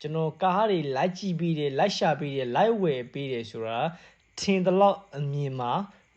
ကျွန်တော်ကားတွေလိုက်ကြည့်ပြီးတယ်လိုက်ရှာပြီးတယ်လိုက်ဝယ်ပြီးတယ်ဆိုတာထင်သလောက်အမြင်မှာ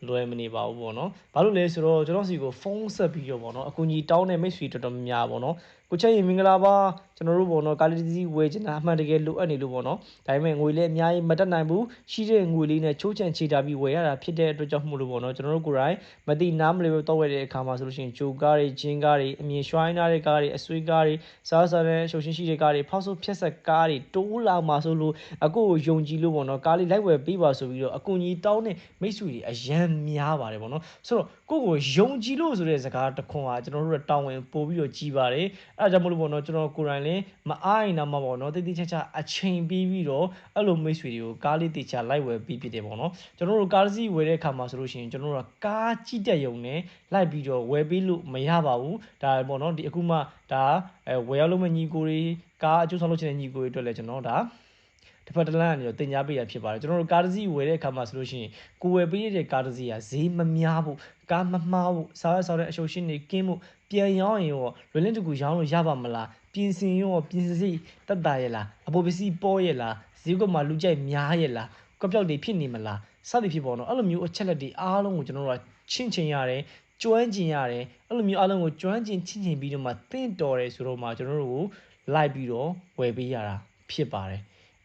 လွယ်မနေပါဘူးပေါ့နော်။ဘာလို့လဲဆိုတော့ကျွန်တော်စီကိုဖုန်းဆက်ပြီးတော့ပေါ့နော်အကူကြီးတောင်းတဲ့မိတ်ဆွေတော်တော်များများပေါ့နော်။ကိုချက်ရင်မင်္ဂလာပါကျွန်တော်တို့ပေါ့နော်ကာလီတီစီဝယ်ချင်တာအမှန်တကယ်လိုအပ်နေလို့ပေါ့နော်။ဒါပေမဲ့ငွေလည်းအများကြီးမတက်နိုင်ဘူး။ရှိတဲ့ငွေလေးနဲ့ချိုးချံချေတာပြီးဝယ်ရတာဖြစ်တဲ့အတွက်ကြောင့်မို့လို့ပေါ့နော်ကျွန်တော်တို့ကိုယ်တိုင်မတိနားမလည်တော့ဝယ်တဲ့အခါမှာဆိုလို့ရှိရင်ဂျိုကားတွေဂျင်းကားတွေအမြင်ရွှိုင်းထားတဲ့ကားတွေအဆွေးကားတွေစားစားတဲ့ရှုပ်ရှင်းရှိတဲ့ကားတွေဖောက်ဆုပ်ဖြက်ဆက်ကားတွေတိုးလာမှာဆိုလို့အကိုကိုယုံကြည်လို့ပေါ့နော်ကားလေးလိုက်ဝယ်ပေးပါဆိုပြီးတော့အကူကြီးတောင်းတဲ့မိတ်ဆွေတွေအရန်များပါတယ်ပေါ့နော်ဆိုတော့ကိုကိုယုံကြည်လို့ဆိုတဲ့စကားတစ်ခွန်းဟာကျွန်တော်တို့ရဲ့တောင်းဝင်ပို့ပြီးတော့ကြီးပါတယ်အဲဒါကြောင့်မလို့ပေါ့နော်ကျွန်တော်ကိုယ်တိုင်လည်းမအားရင်တော့မပေါ့နော်တိတိကျကျအချိန်ပြီးပြီးတော့အဲ့လိုမိတ်ဆွေတွေကိုကားလေးတေချာလိုက်ဝယ်ပြီးဖြစ်တယ်ပေါ့နော်ကျွန်တော်တို့ကားစီဝယ်တဲ့အခါမှာဆိုလို့ရှိရင်ကျွန်တော်တို့ကကားကြည့်တဲ့ယုံနဲ့လိုက်ပြီးတော့ဝယ်ပေးလို့မရပါဘူးဒါပေါ့နော်ဒီအခုမှဒါအဲဝယ်ရောက်လို့မညီကိုတွေကားအကျိုးဆောင်လို့ချင်တဲ့ညီကိုတွေအတွက်လည်းကျွန်တော်ဒါ တစ်ဖက်တစ်လမ်းကနေတော့တင် जा ပေးရဖြစ်ပါတယ်ကျွန်တော်တို့ကားတစ်စီးဝယ်တဲ့အခါမှာဆိုလို့ရှိရင်ကိုဝယ်ပေးတဲ့ကားတစ်စီးကဈေးမများဘူးကားမမှားဘူးစားရစားတဲ့အရှုပ်ရှင်းတွေကင်းမှုပြန်ရောင်းရင်ရောလွယ်လင်းတကူရောင်းလို့ရပါမလားပြင်ဆင်ရောပြင်စီတက်တာရဲ့လားအပေါ်ပစ္စည်းပေါ်ရဲ့လားဈေးကမှလူကြိုက်များရဲ့လားကောက်ပြောက်တွေဖြစ်နေမလားစသည်ဖြစ်ပေါ်တော့အဲ့လိုမျိုးအချက်လက်တွေအားလုံးကိုကျွန်တော်တို့ကချင့်ချင်ရတယ်ကျွမ်းကျင်ရတယ်အဲ့လိုမျိုးအားလုံးကိုကျွမ်းကျင်ချင့်ချင်ပြီးတော့မှတင့်တော်တယ်ဆိုတော့မှကျွန်တော်တို့ကိုလိုက်ပြီးတော့ဝယ်ပေးရတာဖြစ်ပါတယ်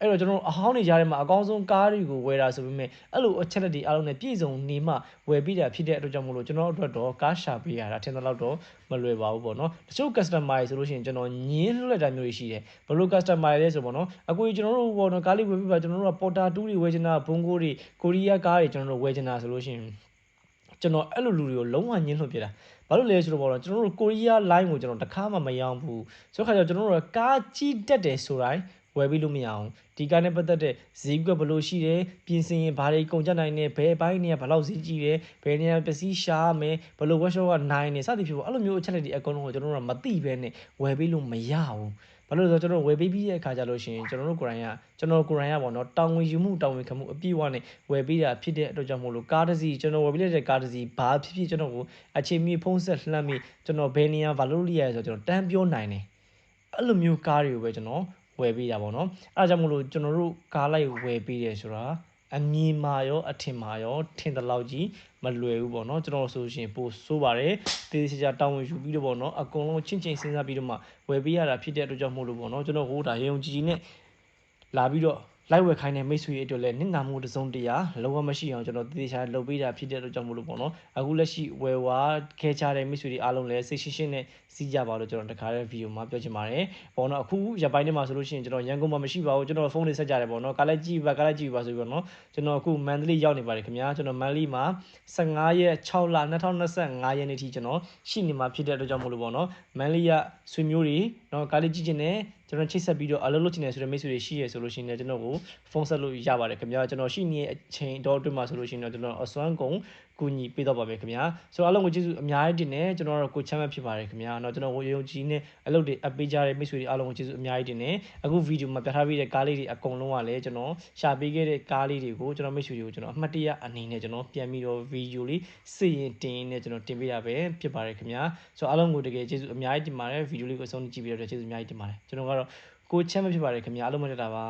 အဲ့တော့ကျွန်တော်တို့အဟောင်းနေကြတဲ့မှာအကောင်းဆုံးကားတွေကိုဝယ်တာဆိုပေမဲ့အဲ့လိုအချက်လက်တွေအားလုံးနဲ့ပြည့်စုံနေမှဝယ်ပြီးတာဖြစ်တဲ့အတွက်ကြောင့်မို့လို့ကျွန်တော်တို့အတွက်တော့ကားရှာပေးရတာထင်သလောက်တော့မလွယ်ပါဘူးပေါ့နော်တချို့ customer တွေဆိုလို့ရှိရင်ကျွန်တော်ညင်းလွှတ်တာမျိုးတွေရှိတယ်ဘယ်လို customer တွေလဲဆိုပေါ့နော်အခုကျွန်တော်တို့ပေါ့နော်ကားလေးဝယ်ပြီးပါကျွန်တော်တို့ကပေါ်တာတူးတွေဝယ်ချင်တာဘုံကိုတွေကိုရီးယားကားတွေကျွန်တော်တို့ဝယ်ချင်တာဆိုလို့ရှိရင်ကျွန်တော်အဲ့လိုလူတွေကိုလုံးဝညှင်းလွှတ်ပြတာဘာလို့လဲဆိုတော့ပေါ့နော်ကျွန်တော်တို့ကိုရီးယား line ကိုကျွန်တော်တခါမှမရောင်းဘူးဆိုတော့ခါကျတော့ကျွန်တော်တို့ကကားကြီးတက်တယ်ဆိုတိုင်း ဝယ်ပြီးလို့မရအောင်ဒီကားနဲ့ပတ်သက်တဲ့ဈေးကွက်ဘယ်လိုရှိတယ်ပြင်ဆင်ရင်ဘာတွေကုန်ကျနိုင်နေဘယ်ဘိုင်းနေဘယ်လောက်ဈေးကြီးတယ်ဘယ်နေရာပစ္စည်းရှားမယ်ဘယ်လို workshop ကနိုင်နေစသည်ဖြစ်ပေါ့အဲ့လိုမျိုးအချက်လက်တွေအကုန်လုံးကိုကျွန်တော်တို့ကမသိဘဲနဲ့ဝယ်ပြီးလို့မရဘူးဘာလို့လဲဆိုတော့ကျွန်တော်ဝယ်ပေးပြီးတဲ့အခါကျလို့ရှိရင်ကျွန်တော်တို့ကိုယ်တိုင်ကကျွန်တော်ကိုယ်တိုင်ကပေါ့နော်တောင်းဝင်ယူမှုတောင်းဝင်ခံမှုအပြည့်အဝနဲ့ဝယ်ပေးတာဖြစ်တဲ့အတွက်ကြောင့်မို့လို့ကားတစ်စီးကျွန်တော်ဝယ်ပေးလိုက်တဲ့ကားတစ်စီးဘာဖြစ်ဖြစ်ကျွန်တော်ကိုအချိန်မီဖုံးဆက်လှမ်းပြီးကျွန်တော်ဘယ်နေရာဘာလို့လုပ်ရလဲဆိုတော့ကျွန်တော်တန်းပြောနိုင်တယ်အဲ့လိုမျိုးကားတွေကိုပဲကျွန်တော် ဝယ်ပေးတာပေါ့နော်အဲဒါကြောင့်မို့လို့ကျွန်တော်တို့ကားလိုက်ဝယ်ပေးတယ်ဆိုတာအမြင်မာရောအထင်မာရောထင်တဲ့လောက်ကြီးမလွယ်ဘူးပေါ့နော်ကျွန်တော်ဆိုရှင်ပို့ဆိုးပါတယ်တေးသေးချာတောင်းဝင်ယူပြီးတော့ပေါ့နော်အကုန်လုံးချင်းချင်းစဉ်းစားပြီးတော့မှဝယ်ပေးရတာဖြစ်တဲ့အတွက်ကြောင့်မို့လို့ပေါ့နော်ကျွန်တော်ဟိုဒါရေုံကြည်ကြည်နဲ့လာပြီးတော့ လိုက်ဝယ်ခိုင်းတဲ့မိတ်ဆွေအတွက်လည်းနစ်နာမှုတစ်စုံတရာလောကမရှိအောင်ကျွန်တော်တည်တည်ချာလုပ်ပေးတာဖြစ်တဲ့အတွက်ကြောင့်မလို့ပေါ့နော်အခုလက်ရှိဝယ်ဝါခဲချတဲ့မိတ်ဆွေတွေအားလုံးလည်းစိတ်ရှင်းရှင်းနဲ့စီးကြပါလို့ကျွန်တော်တခါတဲ့ဗီဒီယိုမှာပြောချင်ပါတယ်ပေါ့နော်အခုရပိုင်းထဲမှာဆိုလို့ရှိရင်ကျွန်တော်ရန်ကုန်မှာမရှိပါဘူးကျွန်တော်ဖုန်းလေးဆက်ကြတယ်ပေါ့နော်ကားလိုက်ကြည့်ပါကားလိုက်ကြည့်ပါဆိုပြီးတော့နော်ကျွန်တော်အခုမန္တလေးရောက်နေပါတယ်ခင်ဗျာကျွန်တော်မန္တလေးမှာ15ရက်6လ2025ရက်နေ့ထိကျွန်တော်ရှိနေမှာဖြစ်တဲ့အတွက်ကြောင့်မလို့ပေါ့နော်မန္တလေးကဆွေမျိုးတွေ နော်ကားလေးကြည့်ချင်တယ်ကျွန်တော်ချိတ်ဆက်ပြီးတော့အလုပ်လုပ်ချင်တယ်ဆိုတဲ့မိတ်ဆွေတွေရှိရဆိုလို့ရှိရင်လည်းကျွန်တော်ကိုဖုန်းဆက်လို့ရပါတယ်ခင်ဗျာကျွန်တော်ရှိနေတဲ့အချိန်တော့အတွင်းမှာဆိုလို့ရှိရင်တော့ကျွန်တော်အစွမ်းကုန်ကူညီပေးတော့ပါမယ်ခင်ဗျာဆိုတော့အားလုံးကိုကျေးဇူးအများကြီးတင်တယ်ကျွန်တော်တို့ကိုချမ်းသာဖြစ်ပါတယ်ခင်ဗျာတော့ကျွန်တော်ကိုရုံကြီးနဲ့အလုပ်တွေအပ်ပေးကြတဲ့မိတ်ဆွေတွေအားလုံးကိုကျေးဇူးအများကြီးတင်တယ်အခုဗီဒီယိုမှာပြထားပေးတဲ့ကားလေးတွေအကုန်လုံးကလည်းကျွန်တော်ရှာပေးခဲ့တဲ့ကားလေးတွေကိုကျွန်တော်မိတ်ဆွေတွေကိုကျွန်တော်အမှတ်တရအနေနဲ့ကျွန်တော်ပြန်ပြီးတော့ဗီဒီယိုလေးစီရင်တင်နေကျွန်တော်တင်ပေးရပဲဖြစ်ပါတယ်ခင်ဗျာဆိုတော့အားလုံးကိုတကယ်ကျေးဇူးအများကြီးတင်ပါတယ်ဗီဒီယိုလေးကိုအဆုံးကြည့်ပြီးတော့ကျေးဇူးအများကြီးတင်ပါတယ်ကျွန်တော်ကတော့ကိုချမ်းသာဖြစ်ပါတယ်ခင်ဗျာအားလုံးမတက်တာပါ